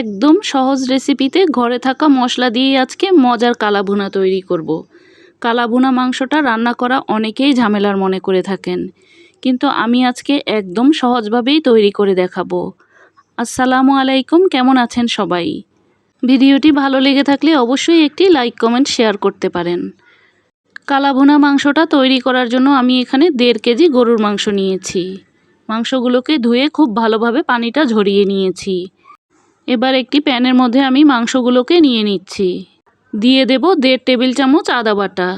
একদম সহজ রেসিপিতে ঘরে থাকা মশলা দিয়ে আজকে মজার কালাভুনা তৈরি করব। কালাভুনা মাংসটা রান্না করা অনেকেই ঝামেলার মনে করে থাকেন। কিন্তু আমি আজকে একদম সহজভাবেই তৈরি করে দেখাবো। আসসালামু আলাইকুম, কেমন আছেন সবাই? ভিডিওটি ভালো লেগে থাকলে অবশ্যই একটি লাইক, কমেন্ট, শেয়ার করতে পারেন। কালাভুনা মাংসটা তৈরি করার জন্য আমি এখানে দেড় কেজি গরুর মাংস নিয়েছি। মাংসগুলোকে ধুয়ে খুব ভালোভাবে পানিটা ঝরিয়ে নিয়েছি। এবার একটি প্যানের মধ্যে আমি মাংসগুলোকে নিয়ে নিচ্ছি। দিয়ে দেব দেড় টেবিল চামচ আদা বাটা।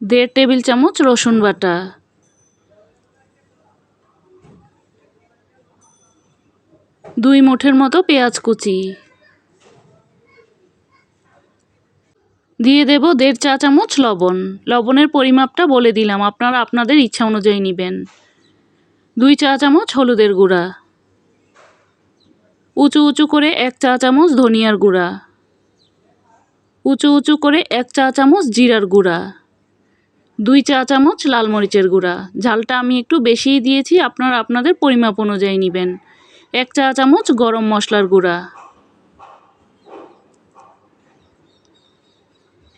দেড় টেবিল চামচ রসুন বাটা। দুই মুঠের মতো পেঁয়াজ কুচি। দিয়ে দেব দেড় চা চামচ লবণ। লবণের পরিমাপটা বলে দিলাম, আপনারা আপনাদের ইচ্ছা অনুযায়ী নেবেন। দুই চা চামচ হলুদের গুঁড়া। উঁচু উঁচু করে এক চা চামচ ধনিয়ার গুঁড়া। উঁচু উঁচু করে এক চা চামচ জিরার গুঁড়া। দুই চা চামচ লাল মরিচের গুঁড়া। ঝালটা আমি একটু বেশিই দিয়েছি, আপনারা আপনাদের পরিমাপ অনুযায়ী নেবেন। এক চা চামচ গরম মশলার গুঁড়া।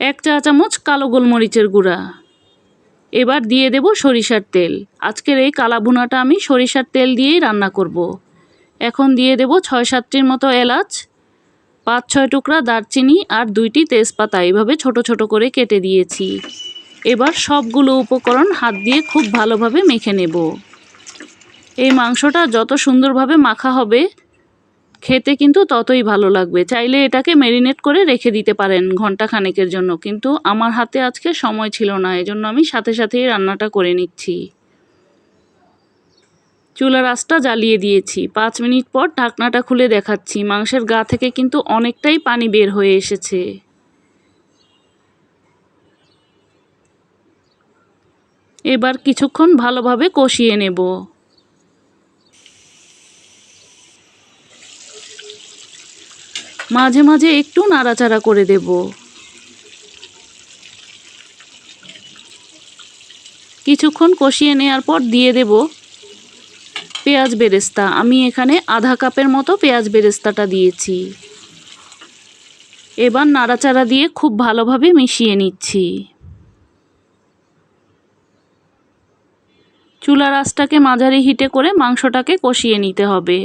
এক চা চামচ কালো গোলমরিচের গুঁড়া। এবার দিয়ে দেব সরিষার তেল। আজকের এই কালা ভুনাটা আমি সরিষার তেল দিয়েই রান্না করব। এখন দিয়ে দেব ছয় সাতটির মতো এলাচ, পাঁচ ছয় টুকরা দারচিনি আর দুইটি তেজপাতা। এভাবে ছোট ছোট করে কেটে দিয়েছি। এবার সবগুলো উপকরণ হাত দিয়ে খুব ভালোভাবে মেখে নেব। এই মাংসটা যত সুন্দরভাবে মাখা হবে, খেতে কিন্তু ততই ভালো লাগবে। চাইলে এটাকে ম্যারিনেট করে রেখে দিতে পারেন ঘণ্টা খানেকের জন্য, কিন্তু আমার হাতে আজকে সময় ছিল না, এজন্য আমি সাথে সাথেই রান্নাটা করে নিচ্ছি। চুলার আঁচটা জ্বালিয়ে দিয়েছি। পাঁচ মিনিট পর ঢাকনাটা খুলে দেখাচ্ছি। মাংসের গা থেকে কিন্তু অনেকটাই পানি বের হয়ে এসেছে। এবার কিছুক্ষণ ভালোভাবে কষিয়ে নেব। মাঝে মাঝে একটু নাড়াচাড়া করে দেব। কিছুক্ষণ কষিয়ে নেওয়ার পর দিয়ে দেব পেঁয়াজ বেরেস্তা। আমি এখানে আধা কাপের মতো পেঁয়াজ বেরেস্তাটা দিয়েছি। এবার নাড়াচাড়া দিয়ে খুব ভালোভাবে মিশিয়ে নিচ্ছি। চুলার আঁচটাকে মাঝারি হিটে করে মাংসটাকে কষিয়ে নিতে হবে।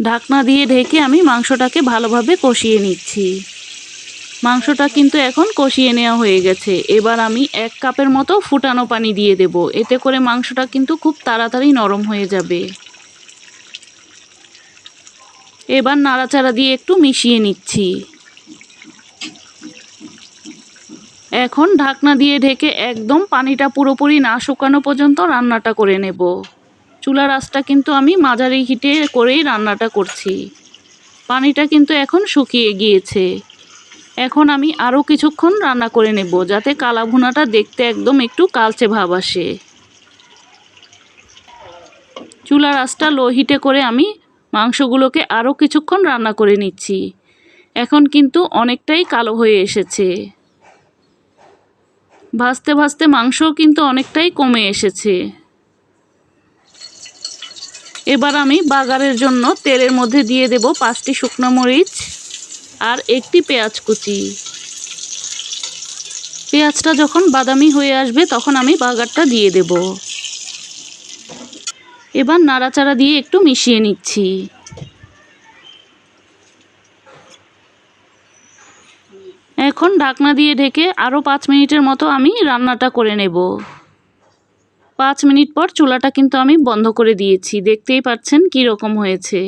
ঢাকনা দিয়ে ঢেকে আমি মাংসটাকে ভালোভাবে কষিয়ে নিচ্ছি। মাংসটা কিন্তু এখন কষিয়ে নেওয়া হয়ে গেছে। এবার আমি এক কাপের মতো ফুটানো পানি দিয়ে দেব। এতে করে মাংসটা কিন্তু খুব তাড়াতাড়ি নরম হয়ে যাবে। এবার নাড়াচাড়া দিয়ে একটু মিশিয়ে নিচ্ছি। এখন ঢাকনা দিয়ে ঢেকে একদম পানিটা পুরোপুরি না শুকানো পর্যন্ত রান্নাটা করে নেব। চুলার আঁচটা কিন্তু আমি মাঝারি হিটে করেই রান্নাটা করছি। পানিটা কিন্তু এখন শুকিয়ে গিয়েছে। এখন আমি আরও কিছুক্ষণ রান্না করে নেব, যাতে কালা ভুনাটা দেখতে একদম একটু কালচে ভাব আসে। চুলার আঁচটা লো হিটে করে আমি মাংসগুলোকে আরও কিছুক্ষণ রান্না করে নিচ্ছি। এখন কিন্তু অনেকটাই কালো হয়ে এসেছে। ভাজতে ভাজতে মাংসও কিন্তু অনেকটাই কমে এসেছে। এবার আমি বাগারের জন্য তেলের মধ্যে দিয়ে দেব পাঁচটি শুকনো মরিচ। আর একটি পেঁয়াজ কুচি। পেঁয়াজটা যখন বাদামি হয়ে আসবে, তখন আমি বাগারটা দিয়ে দেব। এবার নাড়াচাড়া দিয়ে একটু মিশিয়ে নিচ্ছি। এখন ঢাকনা দিয়ে ঢেকে আরও পাঁচ মিনিটের মতো আমি রান্নাটা করে নেব। পাঁচ মিনিট পর চুলাটা কিন্তু আমি বন্ধ করে দিয়েছি। দেখতেই পাচ্ছেন কী রকম হয়েছে।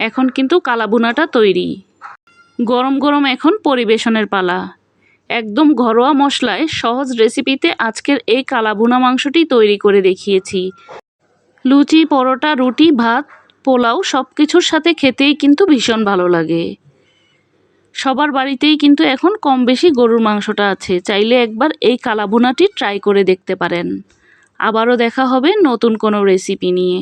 এখন কিন্তু কালাবুনাটা তৈরি। গরম গরম এখন পরিবেশনের পালা। একদম ঘরোয়া মশলায় সহজ রেসিপিতে আজকের এই কালাবুনা মাংসটি তৈরি করে দেখিয়েছি। লুচি, পরোটা, রুটি, ভাত, পোলাও সব কিছুর সাথে খেতেই কিন্তু ভীষণ ভালো লাগে। সবার বাড়িতেই কিন্তু এখন কম বেশি গরুর মাংসটা আছে। চাইলে একবার এই কালাভুনাটি ট্রাই করে দেখতে পারেন। আবারও দেখা হবে নতুন কোনো রেসিপি নিয়ে।